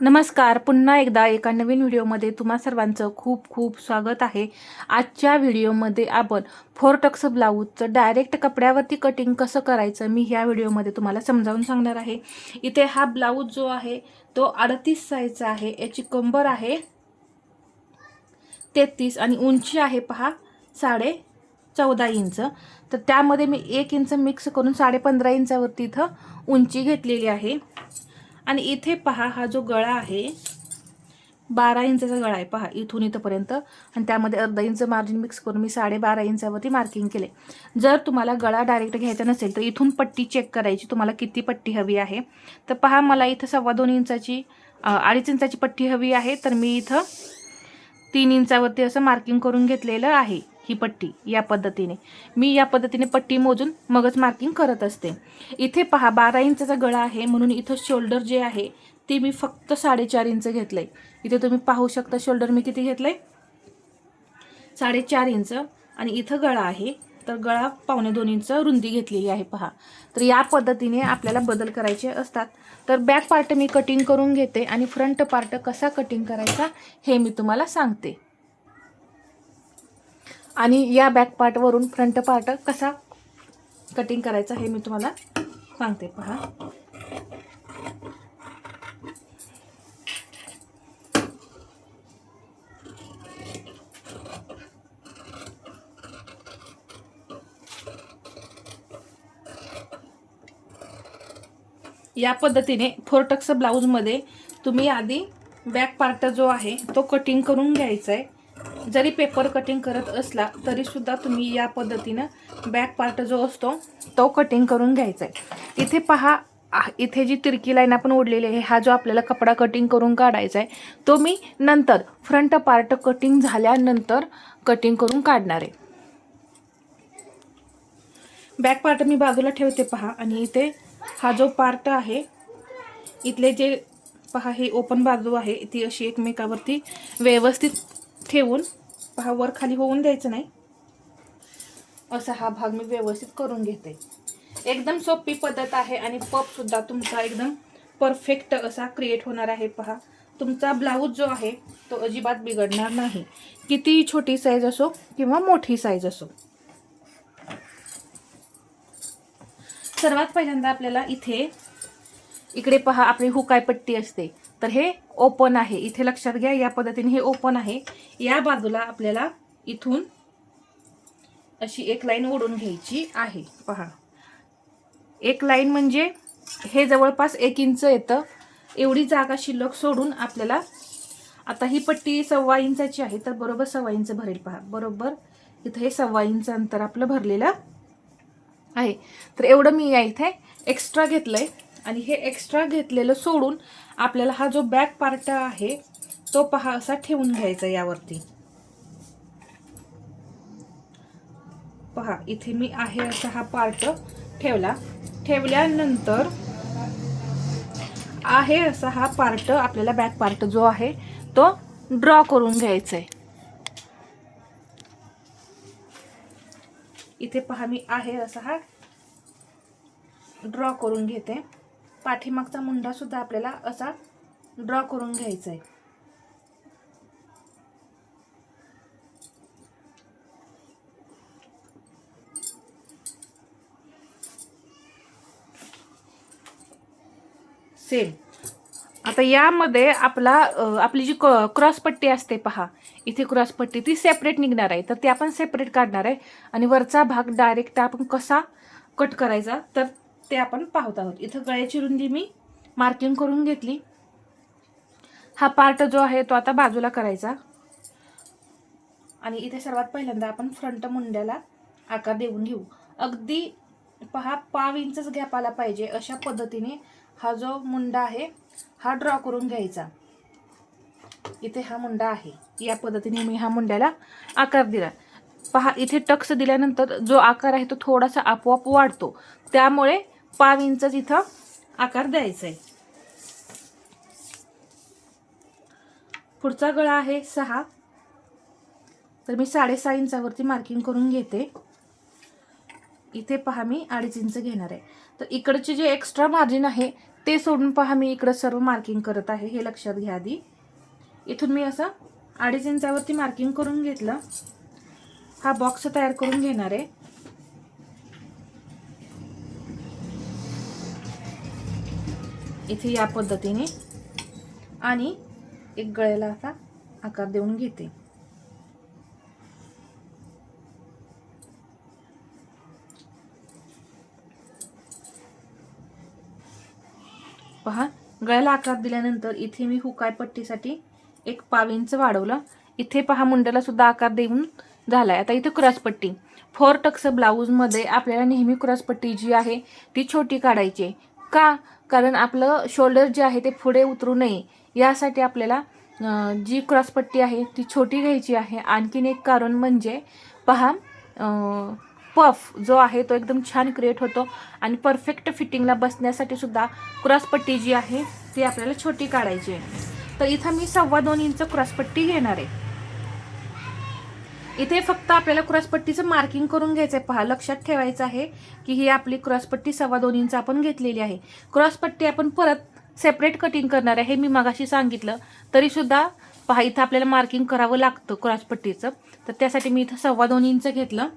नमस्कार. पुन्हा एकदा एका नवीन व्हिडिओमध्ये तुम्हा सर्वांचं खूप खूप स्वागत आहे. आजच्या व्हिडिओमध्ये आपण फोर टक्स ब्लाऊजचं डायरेक्ट कपड्यावरती कटिंग कसं करायचं मी ह्या व्हिडिओमध्ये तुम्हाला समजावून सांगणार आहे. इथे हा ब्लाऊज जो आहे तो अडतीस साईजचा आहे. याची कंबर आहे तेहतीस आणि उंची आहे पहा साडे चौदा इंच. तर त्यामध्ये मी एक इंच मिक्स करून साडे पंधरा इंचावरती इथं उंची घेतलेली आहे. आणि इथे पहा हा जो गळा आहे बारा इंचाचा गळा आहे. पहा इथून इथंपर्यंत. आणि त्यामध्ये अर्धा इंच मार्जिन मिक्स करून मी साडेबारा इंचावरती मार्किंग केले. जर तुम्हाला गळा डायरेक्ट घ्यायचा नसेल तर इथून पट्टी चेक करायची. तुम्हाला किती पट्टी हवी आहे. तर पहा मला इथं सव्वा दोन इंचाची अडीच इंचाची पट्टी हवी आहे. तर मी इथं तीन इंचावरती असं मार्किंग करून घेतलेलं आहे. ही पट्टी या पद्धतीने. मी या पद्धतीने पट्टी मोजून मगच मार्किंग करत असते. इथे पहा बारा इंचाचा गळा आहे म्हणून इथं शोल्डर जे आहे ते मी फक्त साडेचार इंच घेतलं आहे इथे तुम्ही पाहू शकता शोल्डर मी किती घेतलं आहे साडेचार इंच. आणि इथं गळा आहे तर गळा पावणे दोन इंच रुंदी घेतलेली आहे पहा. तर या पद्धतीने आपल्याला बदल करायचे असतात. तर बॅक पार्ट मी कटिंग करून घेते आणि फ्रंट पार्ट कसा कटिंग करायचा हे मी तुम्हाला सांगते. आणि या बॅक पार्टवरून फ्रंट पार्ट कसा कटिंग करायचा हे मी तुम्हाला सांगते. पहा. या पद्धतीने फोरटक्स ब्लाऊजमध्ये तुम्ही आधी बॅक पार्ट जो आहे तो कटिंग करून घ्यायचा आहे जरी पेपर कटिंग करत असला तरी सुद्धा तुम्ही या पद्धतीनं बॅक पार्ट जो असतो तो कटिंग करून घ्यायचा आहे इथे पहा इथे जी तिरकी लाईन आपण ओढलेली आहे हा जो आपल्याला कपडा कटिंग करून काढायचा आहे तो मी नंतर फ्रंट पार्ट कटिंग झाल्यानंतर कटिंग करून काढणार आहे. बॅक पार्ट मी बाजूला ठेवते पहा आणि इथे हा जो पार्ट आहे इथले जे पहा ही ओपन बाजू आहे ती अशी एकमेकावरती व्यवस्थित ठेवून पहा वर खाली होऊन द्यायचं नाही. असा हा भाग मी व्यवस्थित करून घेते. एकदम सोपी पद्धत आहे आणि पपसुद्धा तुमचा एकदम परफेक्ट असा क्रिएट होणार आहे. पहा तुमचा ब्लाऊज जो आहे तो अजिबात बिघडणार नाही. कितीही छोटी साईज असो किंवा मोठी साईज असो. सर्वात पहिल्यांदा आपल्याला इथे इकडे पहा आपली हुकाय पट्टी असते. तर हे ओपन आहे. इथे लक्षात घ्या या पद्धतीने हे ओपन आहे. या बाजूला आपल्याला इथून अशी एक लाईन ओढून घ्यायची आहे. पहा. एक लाईन म्हणजे हे जवळपास एक इंच येतं. एवढी जागा शिल्लक सोडून आपल्याला आता ही पट्टी सव्वा इंचाची आहे तर बरोबर सव्वा इंच भरेल. पहा. बरोबर. इथं हे सव्वा इंच अंतर आपलं भरलेलं आहे. तर एवढं मी या इथे एक्स्ट्रा घेतलं आहे आणि हे एक्स्ट्रा घेतलेलं सोडून आपल्याला हा जो बॅक पार्ट आहे तो पहा असा ठेवून घ्यायचा यावरती. पहा इथे मी आहे असा हा पार्ट ठेवला. ठेवल्यानंतर आहे असा हा पार्ट आपल्याला बॅक पार्ट जो आहे तो ड्रॉ करून घ्यायचा आहे इथे पहा मी आहे असा हा ड्रॉ करून घेते. पाठीमागचा मुंडा सुद्धा आपल्याला असा ड्रॉ करून घ्यायचा आहे सेम आता यामध्ये आपला आपली जी क्रॉस पट्टी असते पहा इथे क्रॉस पट्टी ती सेपरेट निघणार आहे. तर ती आपण सेपरेट काढणार आहे. आणि वरचा भाग डायरेक्ट आपण कसा कट करायचा तर ते आपण पाहत आहोत. इथं गळ्याची रुंदी मी मार्किंग करून घेतली. हा पार्ट जो आहे तो आता बाजूला करायचा. आणि इथे सर्वात पहिल्यांदा आपण फ्रंट मुंड्याला आकार देऊन घेऊ. अगदी पहा पाव इंचच गॅप आला पाहिजे अशा पद्धतीने हा जो मुंडा आहे हा ड्रॉ करून घ्यायचा. इथे हा मुंडा आहे. या पद्धतीने मी हा मुंड्याला आकार दिला. पहा इथे टक्स दिल्यानंतर जो आकार आहे तो थोडासा आपोआप वाढतो. त्यामुळे पाव इंचच इथं आकार द्यायचा आहे पुढचा गळा आहे सहा. तर मी साडेसहा इंचावरती मार्किंग करून घेते. इथे पहा मी अडीच इंच घेणार आहे. तर इकडचे जे एक्स्ट्रा मार्जिन आहे ते सोडून पहा मी इकडं सर्व मार्किंग करत आहे हे लक्षात घ्या आधी. इथून मी असं अडीच इंचावरती मार्किंग करून घेतलं. हा बॉक्स तयार करून घेणार आहे. इथे या पद्धतीने आणि एक गळ्याला असा आकार देऊन घेते. पहा. गळ्याला आकार दिल्यानंतर इथे मी हुकाय पट्टीसाठी एक पाविंच वाढवलं. इथे पहा मुंड्याला सुद्धा आकार देऊन झालाय. आता इथे क्रॉसपट्टी फोर टक्स ब्लाऊजमध्ये आपल्याला नेहमी क्रॉसपट्टी जी आहे ती छोटी काढायची आहे. का? कारण आपलं शोल्डर जे आहे ते पुढे उतरू नये. यासाठी आपल्याला जी क्रॉसपट्टी आहे ती छोटी घ्यायची आहे. आणखीन एक कारण म्हणजे पहा पफ जो आहे तो एकदम छान क्रिएट होतो. आणि परफेक्ट फिटिंगला बसण्यासाठी सुद्धा क्रॉसपट्टी जी आहे ती आपल्याला छोटी काढायची आहे. तर इथं मी सव्वा दोन इंच क्रॉसपट्टी घेणार आहे. इथे फक्त आपल्याला क्रॉसपट्टीचं मार्किंग करून घ्यायचं आहे पहा लक्षात ठेवायचं आहे की ही आपली क्रॉसपट्टी सव्वा दोन इंच आपण घेतलेली आहे. क्रॉसपट्टी आपण परत सेपरेट कटिंग करणार आहे हे मी मगाशी सांगितलं. तरीसुद्धा पहा इथं आपल्याला मार्किंग करावं लागतं क्रॉसपट्टीचं तर त्यासाठी मी इथं सव्वा दोन इंच घेतलं.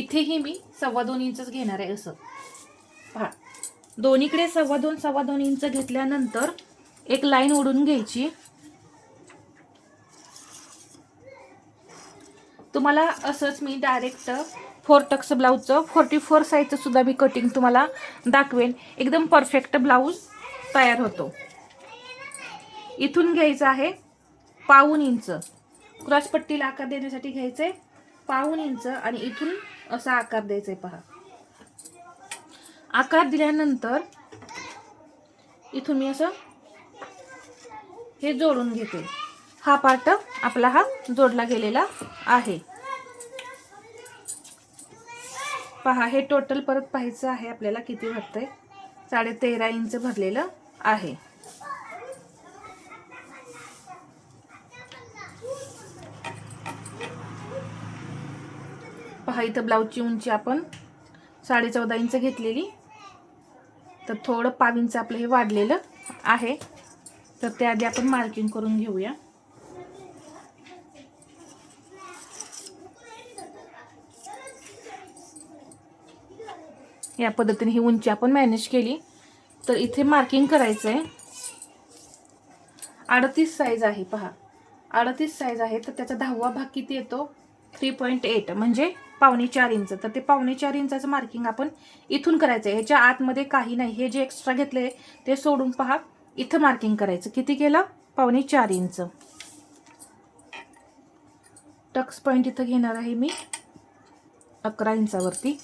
इथेही मी सव्वा दोन इंचच घेणार आहे असं. पहा दोन्हीकडे सव्वा दोन सव्वा दोन इंच घेतल्यानंतर एक लाईन ओढून घ्यायची. तुम्हाला असंच मी डायरेक्ट फोर टक्स ब्लाऊजचं फोर्टी फोर साईजचं सुद्धा मी कटिंग तुम्हाला दाखवेन. एकदम परफेक्ट ब्लाऊज तयार होतो. इथून घ्यायचं आहे पाऊन इंच. क्रॉसपट्टीला आकार देण्यासाठी घ्यायचं आहे पाऊन इंच आणि इथून असा आकार द्यायचा आहे पहा. आकार दिल्यानंतर इथून मी असं हे जोडून घेते. हा पार्ट आपला हा जोडला गेलेला आहे. पहा हे टोटल परत पाहायचं आहे आपल्याला किती भरतंय साडे तेरा इंच भरलेलं आहे. पहा इथं ब्लाऊजची उंची आपण साडे चौदा इंच घेतलेली. तर थोडं पाव इंच आपलं हे वाढलेलं आहे. तर त्याआधी आपण मार्किंग करून घेऊया. या पद्धतीने ही उंची आपण मॅनेज केली. तर इथे मार्किंग करायचं आहे अडतीस साईज आहे पहा. अडतीस साईज आहे तर त्याचा दहावा भाग किती येतो? थ्री पॉईंट एट म्हणजे पावणे चार इंच. तर ते पावणे चार इंचाचं मार्किंग आपण इथून करायचं आहे ह्याच्या आतमध्ये काही नाही. हे जे एक्स्ट्रा घेतले ते सोडून पहा. इथं मार्किंग करायचं. किती केलं? पावणे चार इंच. टक्स पॉईंट इथं घेणार आहे मी. अकरा इंचावरती.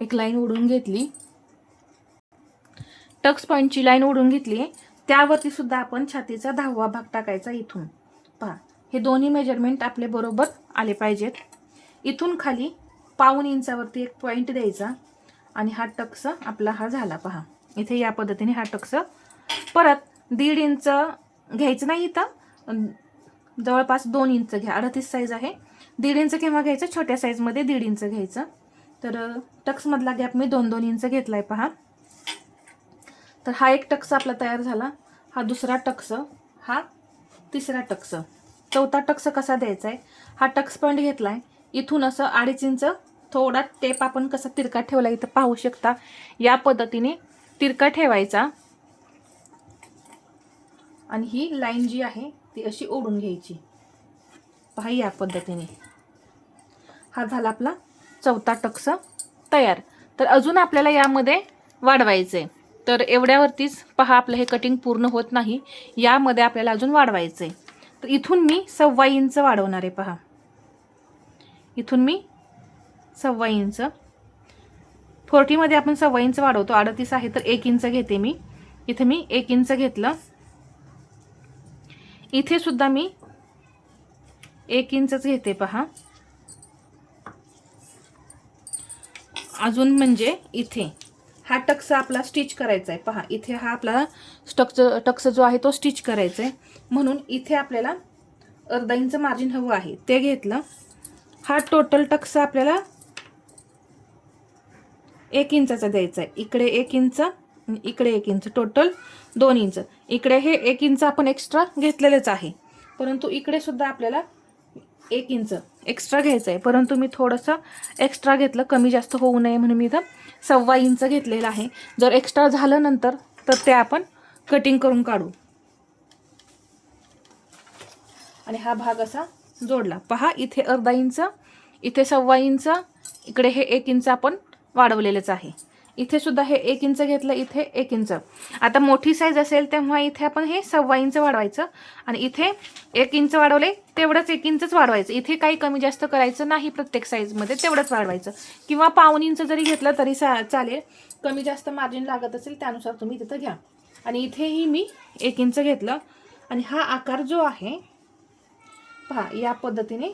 एक लाईन ओढून घेतली. टक्स पॉईंटची लाईन ओढून घेतली. त्यावरती सुद्धा आपण छातीचा दहावा भाग टाकायचा इथून. पहा हे दोन्ही मेजरमेंट आपले बरोबर आले पाहिजेत. इथून खाली पाऊन इंचावरती एक पॉईंट द्यायचा आणि हा टक्स आपला हा झाला पहा. इथे या पद्धतीने हा टक्स परत दीड इंच घ्यायचं नाही इथं. जवळपास दोन इंच घ्या. अडतीस साईज आहे. दीड इंच केव्हा घ्यायचं? छोट्या साईजमध्ये दीड इंच घ्यायचं. तर टक्समधला गॅप मी दोन दोन इंच घेतला आहे पहा. तर हा एक टक्स आपला तयार झाला. हा दुसरा टक्स हा तिसरा टक्स. चौथा टक्स कसा द्यायचा आहे हा टक्स पॉईंट घेतला आहे इथून असं अडीच इंच थोडा टेप आपण कसा तिरका ठेवला इथं पाहू शकता. या पद्धतीने तिरका ठेवायचा. आणि ही लाईन जी आहे ती अशी ओढून घ्यायची. पहा या पद्धतीने. हा झाला आपला चौथा टक्स तयार. तर अजून आपल्याला यामध्ये वाढवायचं आहे तर एवढ्यावरतीच पहा आपलं हे कटिंग पूर्ण होत नाही. यामध्ये आपल्याला अजून वाढवायचं आहे तर इथून मी सव्वा इंच वाढवणार आहे पहा. इथून मी सव्वा इंच. फोर्टीमध्ये आपण सव्वा इंच वाढवतो अडतीस आहे तर एक इंच घेते मी. इथे मी एक इंच घेतलं. इथे सुद्धा मी एक इंचच घेते पहा. अजून म्हणजे इथे. हा टक्स आपला स्टिच करायचा आहे पहा इथे हा आपला स्टक्स टक्स जो आहे तो स्टिच करायचा आहे म्हणून इथे आपल्याला अर्धा इंच मार्जिन हवं आहे. ते घेतलं. हा टोटल टक्सा आपल्याला एक इंचाचा द्यायचा आहे इकडे एक इंच इकडे एक इंच. टोटल दोन इंच. इकडे हे एक इंच आपण एक्स्ट्रा घेतलेलंच आहे. परंतु इकडे सुद्धा आपल्याला एक इंच एक्स्ट्रा घ्यायचं आहे परंतु मी थोडंसं एक्स्ट्रा घेतलं कमी जास्त होऊ नये म्हणून मी इथं सव्वा इंच घेतलेलं आहे. जर एक्स्ट्रा झालं नंतर तर ते आपण कटिंग करून काढू. आणि हा भाग असा जोडला. पहा इथे अर्धा इंच इथे सव्वा इंच इकडे हे एक इंच आपण वाढवलेलंच आहे. इथे सुद्धा हे एक इंच घेतलं इथे एक इंच. आता मोठी साईज असेल तेव्हा इथे आपण हे सव्वा इंच वाढवायचं. आणि इथे एक इंच वाढवले तेवढंच एक इंचच वाढवायचं. इथे काही कमी जास्त करायचं नाही प्रत्येक साईजमध्ये तेवढंच वाढवायचं. किंवा पाऊन इंच जरी घेतलं तरी सा चालेल. कमी जास्त मार्जिन लागत असेल त्यानुसार तुम्ही तिथं घ्या. आणि इथेही मी एक इंच घेतलं. आणि हा आकार जो आहे पहा या पद्धतीने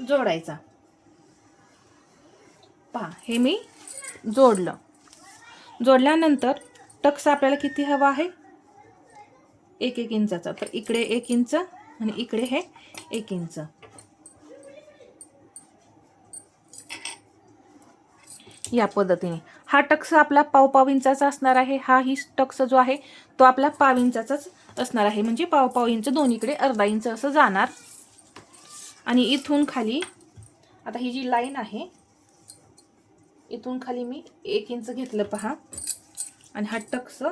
जोडायचा. पहा हे मी जोडलं. जोडल्यानंतर टक्स आपल्याला किती हवा आहे? एक एक इंचाचा. तर इकडे एक इंच आणि इकडे हे एक इंच. या पद्धतीने. हा टक्स आपला पाव पाव इंचाचा असणार आहे. हा ही टक्स जो आहे तो आपला पाव इंचाचाच असणार आहे. म्हणजे पाव पाव इंच दोन्हीकडे अर्धा इंच असं जाणार. आणि इथून खाली आता ही जी लाईन आहे इथून खाली मी एक इंच घेतलं पहा. आणि हा टक्स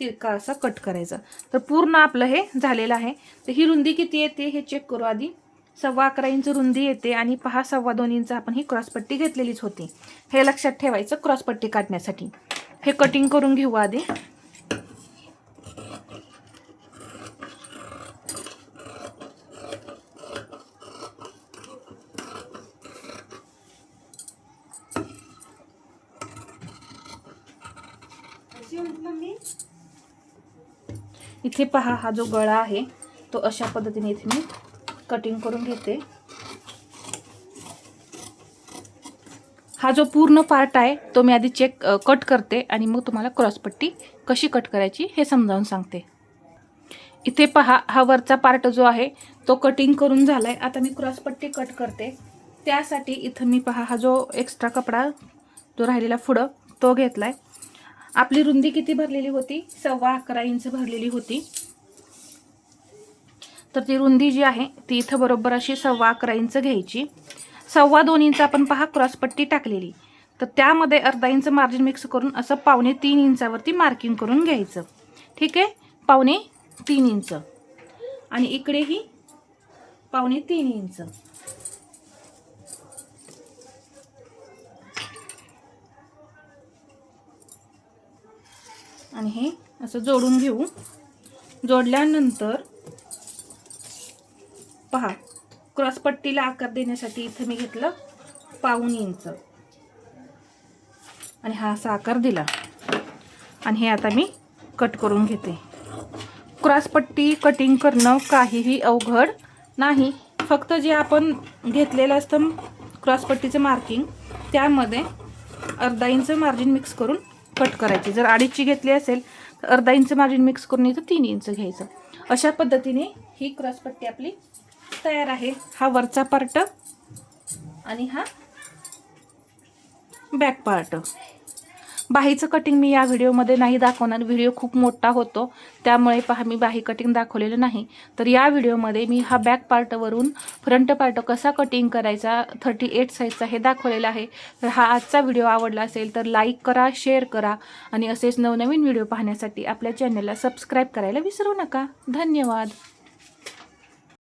तिरका असा कट करायचा. तर पूर्ण आपलं हे झालेलं आहे. तर ही रुंदी किती येते हे चेक करू आधी. सव्वा अकरा इंच रुंदी येते आणि पहा सव्वा दोन इंच आपण ही क्रॉसपट्टी घेतलेलीच होती. हे लक्षात ठेवायचं क्रॉसपट्टी काढण्यासाठी. हे कटिंग करून घेऊ आधी. इथे पहा हा जो गळा आहे तो अशा पद्धतीने इथे मी कटिंग करून घेते. हा जो पूर्ण पार्ट आहे तो मी आधी चेक कट करते आणि मग तुम्हाला क्रॉसपट्टी कशी कट करायची हे समजावून सांगते. इथे पहा हा वरचा पार्ट जो आहे तो कटिंग करून झाला आहे आता मी क्रॉसपट्टी कट करते. त्यासाठी इथं मी पहा हा जो एक्स्ट्रा कपडा जो राहिलेला पुढं तो घेतला आहे आपली रुंदी किती भरलेली होती? सव्वा अकरा इंच भरलेली होती. तर ती रुंदी जी आहे ती इथं बरोबर अशी सव्वा अकरा इंच घ्यायची. सव्वा दोन इंच आपण पहा क्रॉसपट्टी टाकलेली. तर त्यामध्ये अर्धा इंच मार्जिन मिक्स करून असं पावणे तीन इंचावरती मार्किंग करून घ्यायचं. ठीक आहे? पावणे तीन इंच. आणि इकडेही पावणे तीन इंच. आणि हे असं जोडून घेऊ. जोडल्यानंतर पहा क्रॉसपट्टीला आकार देण्यासाठी इथं मी घेतलं पाऊन इंच. आणि हा असा आकार दिला. आणि हे आता मी कट करून घेते. क्रॉसपट्टी कटिंग करणं काहीही अवघड नाही. फक्त जे आपण घेतलेलं असतं क्रॉसपट्टीचं मार्किंग त्यामध्ये अर्धा इंच मार्जिन मिक्स करून कट करायची. जर अडीचची घेतली असेल तर अर्धा इंच मार्जिन मिक्स करून इथं तीन इंच घ्यायचं. अशा पद्धतीने ही क्रॉसपट्टी आपली तयार आहे. हा वरचा पार्ट आणि हा बॅक पार्ट बाहीचं कटिंग मी या व्हिडिओमध्ये नाही दाखवणार. व्हिडिओ खूप मोठा होतो. त्यामुळे पहा मी बाही कटिंग दाखवलेलं नाही. तर या व्हिडिओमध्ये मी हा बॅक पार्टवरून फ्रंट पार्ट कसा कटिंग करायचा थर्टी एट साईजचा हे दाखवलेला आहे. तर हा आजचा व्हिडिओ आवडला असेल तर लाईक करा शेअर करा आणि असेच नवनवीन व्हिडिओ पाहण्यासाठी आपल्या चॅनलला सबस्क्राईब करायला विसरू नका. धन्यवाद.